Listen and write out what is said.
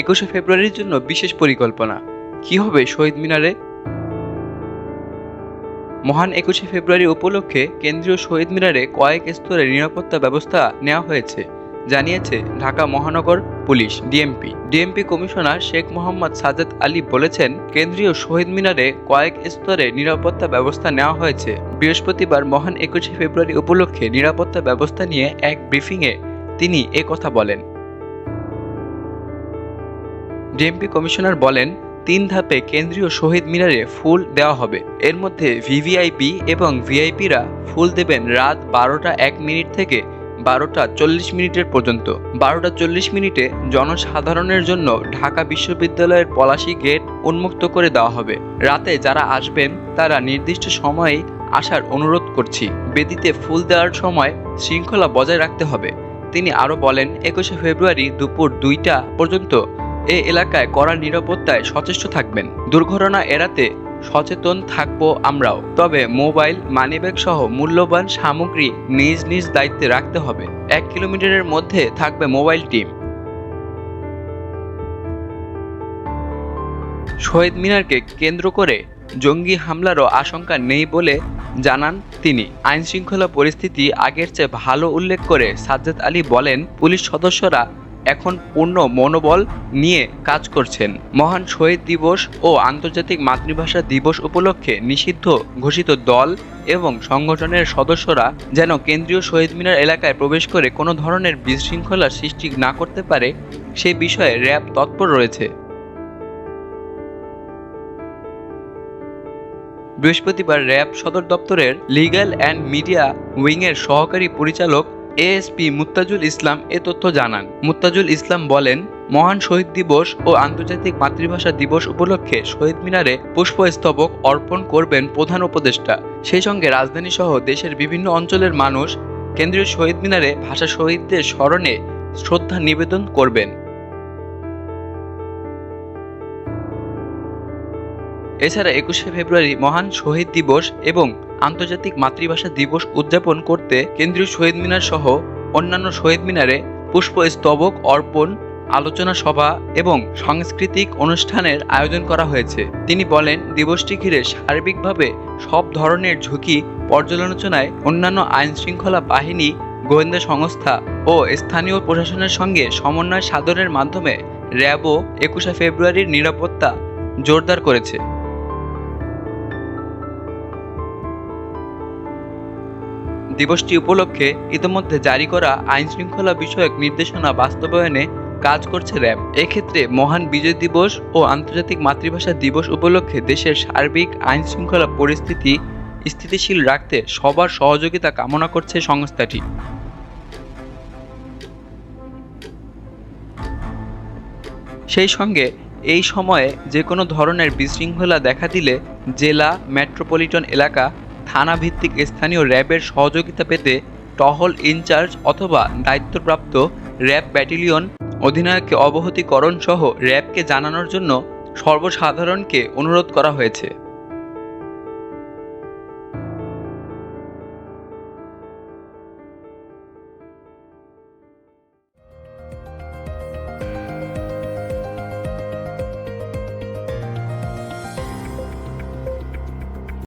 একুশে ফেব্রুয়ারির জন্য বিশেষ পরিকল্পনা। কি হবে শহীদ মিনারে? মহান একুশে ফেব্রুয়ারি উপলক্ষে কেন্দ্রীয় শহীদ মিনারে কয়েক স্তরে নিরাপত্তা ব্যবস্থা নেওয়া হয়েছে, জানিয়েছে ঢাকা মহানগর police, DMP. DMP commissioner Sheikh Mohammad Sajjad Ali বলেছেন, কেন্দ্রীয় শহীদ মিনারে কয়েক স্তরে নিরাপত্তা ব্যবস্থা নেওয়া হয়েছে। বৃহস্পতিবার মহান একুশে ফেব্রুয়ারি উপলক্ষে নিরাপত্তা ব্যবস্থা নিয়ে এক ব্রিফিংয়ে তিনি কথা বলেন। ডিএমপি কমিশনার বলেন, তিন ধাপে কেন্দ্রীয় শহীদ মিনারে ফুল দেওয়া হবে। এর মধ্যে ভিভিআইপি এবং ভিআইপিরা ফুল দেবেন রাত বারোটা এক মিনিট থেকে বারোটা চল্লিশ মিনিটের পর্যন্ত। বারোটা চল্লিশ মিনিটে জনসাধারণের জন্য ঢাকা বিশ্ববিদ্যালয়ের পলাশী গেট উন্মুক্ত করে দেওয়া হবে। রাতে যারা আসবেন, তারা নির্দিষ্ট সময়ে আসার অনুরোধ করছি। বেদিতে ফুল দেওয়ার সময় শৃঙ্খলা বজায় রাখতে হবে। তিনি আরও বলেন, একুশে ফেব্রুয়ারি দুপুর দুইটা পর্যন্ত এ এলাকায় কড়া নিরাপত্তায় সচেষ্ট থাকবেন। দুর্ঘটনা এড়াতে সচেতন থাকব আমরাও। তবে মোবাইল, মানিব্যাগ সহ মূল্যবান সামগ্রী নিজ নিজ দায়িত্বে রাখতে হবে। এক কিলোমিটারের মধ্যে থাকবে মোবাইল টিম। শহীদ মিনারকে কেন্দ্র করে জঙ্গি হামলারও আশঙ্কা নেই বলে জানান তিনি। আইন শৃঙ্খলা পরিস্থিতি আগের চেয়ে ভালো উল্লেখ করে সাজ্জাদ আলী বলেন, পুলিশ সদস্যরা এখন পূর্ণ মনোবল নিয়ে কাজ করছেন। মহান শহীদ দিবস ও আন্তর্জাতিক মাতৃভাষা দিবস উপলক্ষে নিষিদ্ধ ঘোষিত দল এবং সংগঠনের সদস্যরা যেন কেন্দ্রীয় শহীদ মিনার এলাকায় প্রবেশ করে কোনো ধরনের বিশৃঙ্খলা সৃষ্টি না করতে পারে, সে বিষয়ে র্যাব তৎপর রয়েছে। বৃহস্পতিবার র্যাব সদর দপ্তরের লিগ্যাল অ্যান্ড মিডিয়া উইংয়ের সহকারী পরিচালক এএসপি মুত্তাজুল ইসলাম এ তথ্য জানান। মুত্তাজুল ইসলাম বলেন, মহান শহীদ দিবস ও আন্তর্জাতিক মাতৃভাষা দিবস উপলক্ষে শহীদ মিনারে পুষ্পস্তবক অর্পণ করবেন প্রধান উপদেষ্টা। সেই সঙ্গে রাজধানী সহ দেশের বিভিন্ন অঞ্চলের মানুষ কেন্দ্রীয় শহীদ মিনারে ভাষা শহীদদের স্মরণে শ্রদ্ধা নিবেদন করবেন। এছাড়া একুশে ফেব্রুয়ারি মহান শহীদ দিবস এবং আন্তর্জাতিক মাতৃভাষা দিবস উদযাপন করতে কেন্দ্রীয় শহীদ মিনার সহ অন্যান্য শহীদ মিনারে পুষ্পস্তবক অর্পণ, আলোচনা সভা এবং সাংস্কৃতিক অনুষ্ঠানের আয়োজন করা হয়েছে। তিনি বলেন, দিবসটি ঘিরে সার্বিকভাবে সব ধরনের ঝুঁকি পর্যালোচনায় অন্যান্য আইন শৃঙ্খলা বাহিনী, গোয়েন্দা সংস্থা ও স্থানীয় প্রশাসনের সঙ্গে সমন্বয় সাধনের মাধ্যমে র্যাবও একুশে ফেব্রুয়ারির নিরাপত্তা জোরদার করেছে। দিবসটি উপলক্ষে ইতিমধ্যে জারি করা আইন শৃঙ্খলা বিষয়ক নির্দেশনা বাস্তবায়নে কাজ করছে র্যাব। এক্ষেত্রে মহান বিজয় দিবস ও আন্তর্জাতিক মাতৃভাষা দিবস উপলক্ষে দেশের সার্বিক আইন শৃঙ্খলা পরিস্থিতি স্থিতিশীল রাখতে সবার সহযোগিতা কামনা করছে সংস্থাটি। সেই সঙ্গে এই সময়ে যে কোনো ধরনের বিশৃঙ্খলা দেখা দিলে জেলা, মেট্রোপলিটন এলাকা থানা ভিত্তিক স্থানীয় র্যাবের সহযোগিতা পেতে টহল ইনচার্জ অথবা দায়িত্বপ্রাপ্ত র্যাব ব্যাটালিয়ন অধিনায়ককে অবহতিকরণ সহ র্যাবকে জানানোর জন্য সর্বসাধারণকে অনুরোধ করা হয়েছে।